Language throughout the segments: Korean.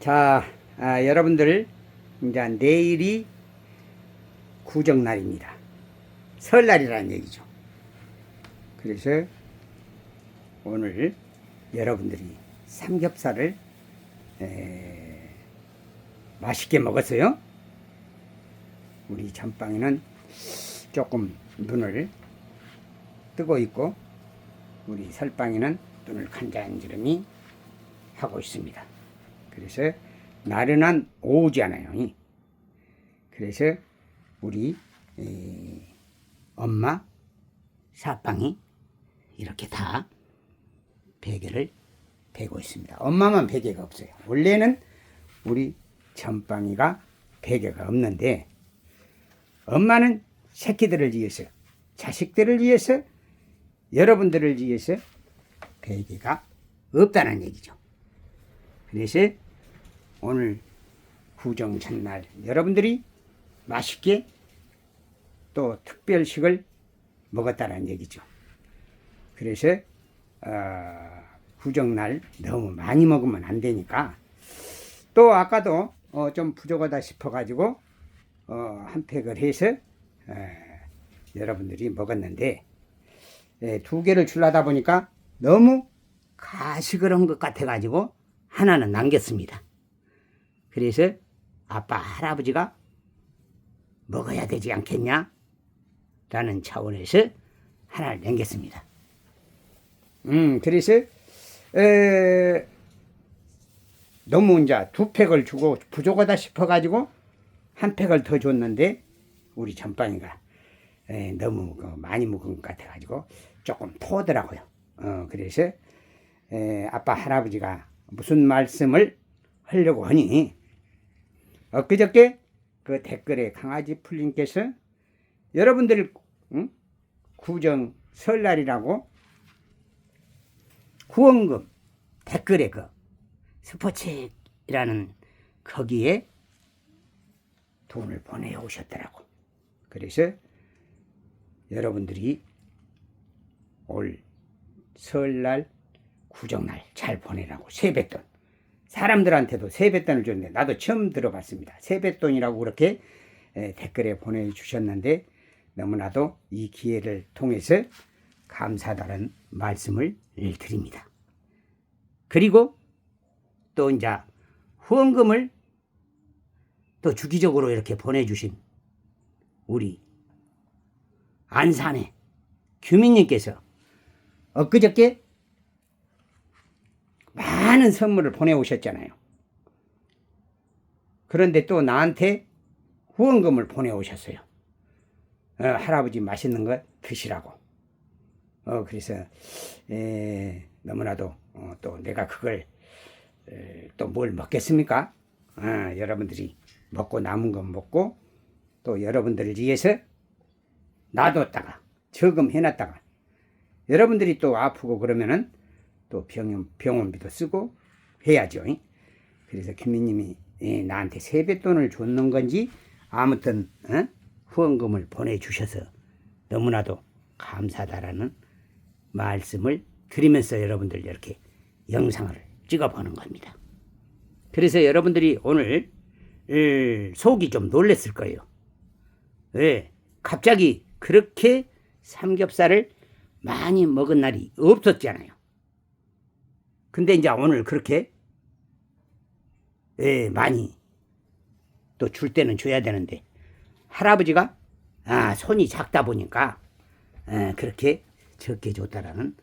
자, 아, 여러분들 이제 내일이 구정날입니다. 설날이라는 얘기죠. 그래서 오늘 여러분들이 삼겹살을 에, 맛있게 먹었어요. 우리 전빵이는 조금 눈을 뜨고 있고 우리 설빵이는 눈을 간장지름이 하고 있습니다. 그래서 나른한 오후잖아요. 그래서 우리 에, 엄마 사빵이 이렇게 다 베개를 베고 있습니다. 엄마만 베개가 없어요. 원래는 우리 전빵이가 베개가 없는데 엄마는 새끼들을 위해서 자식들을 위해서 여러분들을 위해서 베개가 없다는 얘기죠. 그래서 오늘 구정 첫날 여러분들이 맛있게 또 특별식을 먹었다는 얘기죠. 그래서 어, 구정날 너무 많이 먹으면 안 되니까 또 아까도 어, 좀 부족하다 싶어가지고 어, 한 팩을 해서 에, 여러분들이 먹었는데 에, 두 개를 줄라다 보니까 너무 가식을 한 것 같아가지고 하나는 남겼습니다. 그래서 아빠 할아버지가 먹어야 되지 않겠냐? 라는 차원에서 하나를 남겼습니다. 음, 그래서 에, 너무 이제 두 팩을 주고 부족하다 싶어가지고 한 팩을 더 줬는데 우리 전빵이가 에, 너무 그 많이 먹은 것 같아가지고 조금 토더라고요. 어, 그래서 에, 아빠 할아버지가 무슨 말씀을 하려고 하니 엊그저께 그 댓글에 강아지 풀님께서 여러분들 응? 구정 설날이라고 후원금 댓글에 그 스포츠라는 거기에 돈을 보내 오셨더라고. 그래서 여러분들이 올 설날 구정날 잘 보내라고 세뱃돈 사람들한테도 세뱃돈을 줬는데 나도 처음 들어봤습니다. 세뱃돈이라고 그렇게 에, 댓글에 보내주셨는데 너무나도 이 기회를 통해서 감사하다는 말씀을 드립니다. 그리고 또 이제 후원금을 또 주기적으로 이렇게 보내주신 우리 안산의 규민님께서 엊그저께 많은 선물을 보내오셨잖아요. 그런데 또 나한테 후원금을 보내오셨어요. 어, 할아버지 맛있는 거 드시라고. 어, 그래서, 에, 너무나도, 어, 또 내가 그걸, 또 뭘 먹겠습니까? 어, 여러분들이 먹고 남은 건 먹고, 또 여러분들을 위해서 놔뒀다가, 저금 해놨다가, 여러분들이 또 아프고 그러면은 또 병원, 병원비도 쓰고 해야죠. 그래서 김민님이 예, 나한테 세뱃돈을 줬는 건지 아무튼 어? 후원금을 보내주셔서 너무나도 감사하다라는 말씀을 드리면서 여러분들 이렇게 영상을 찍어보는 겁니다. 그래서 여러분들이 오늘 음, 속이 좀 놀랬을 거예요. 왜? 갑자기 그렇게 삼겹살을 많이 먹은 날이 없었잖아요. 근데 이제 오늘 그렇게 예, 많이 또 줄 때는 줘야 되는데 할아버지가 아, 손이 작다 보니까 에, 그렇게 적게 줬다라는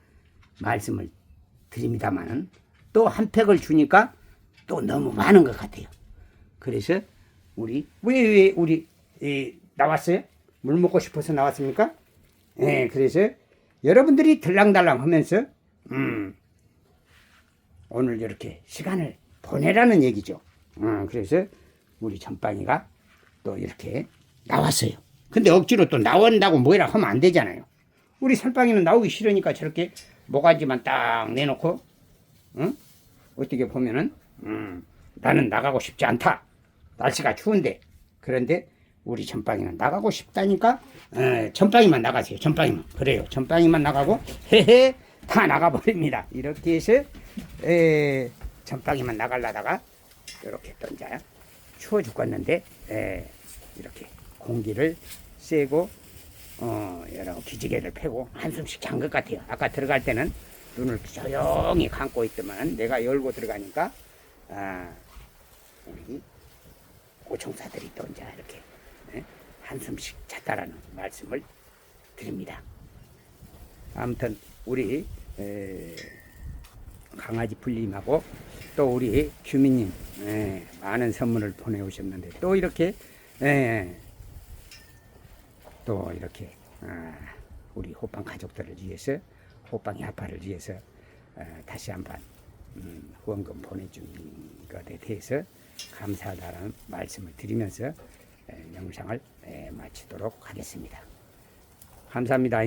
말씀을 드립니다만은 또 한 팩을 주니까 또 너무 많은 것 같아요. 그래서 우리 왜 왜 우리 에, 나왔어요? 물 먹고 싶어서 나왔습니까? 예, 그래서 여러분들이 들랑달랑 하면서 음, 오늘 이렇게 시간을 보내라는 얘기죠. 음, 그래서 우리 전빵이가 또 이렇게 나왔어요. 근데 억지로 또 나온다고 뭐라 하면 안 되잖아요. 우리 설빵이는 나오기 싫으니까 저렇게 모가지만 딱 내놓고, 응? 어떻게 보면은, 음, 나는 나가고 싶지 않다. 날씨가 추운데. 그런데 우리 전빵이는 나가고 싶다니까, 에, 전빵이만 나가세요. 전빵이만. 그래요. 전빵이만 나가고, 헤헤, 다 나가버립니다. 이렇게 해서, 에, 전빵이만 나가려다가 이렇게 던져요. 추워 죽겠는데 에, 이렇게 공기를 쐬고 어, 여러 기지개를 펴고 한숨씩 잔 것 같아요. 아까 들어갈 때는 눈을 조용히 감고 있더만 내가 열고 들어가니까 아, 우리 고총사들이 또 이제 이렇게 예, 한숨씩 잤다라는 말씀을 드립니다. 아무튼 우리 에, 강아지 풀님하고 또 우리 규민님 예, 많은 선물을 보내오셨는데 또 이렇게 예, 또 이렇게 아, 우리 호빵 가족들을 위해서 호빵이 아빠를 위해서 어, 다시 한번 음, 후원금 보내준 것에 대해서 감사하다는 말씀을 드리면서 에, 영상을 에, 마치도록 하겠습니다. 감사합니다.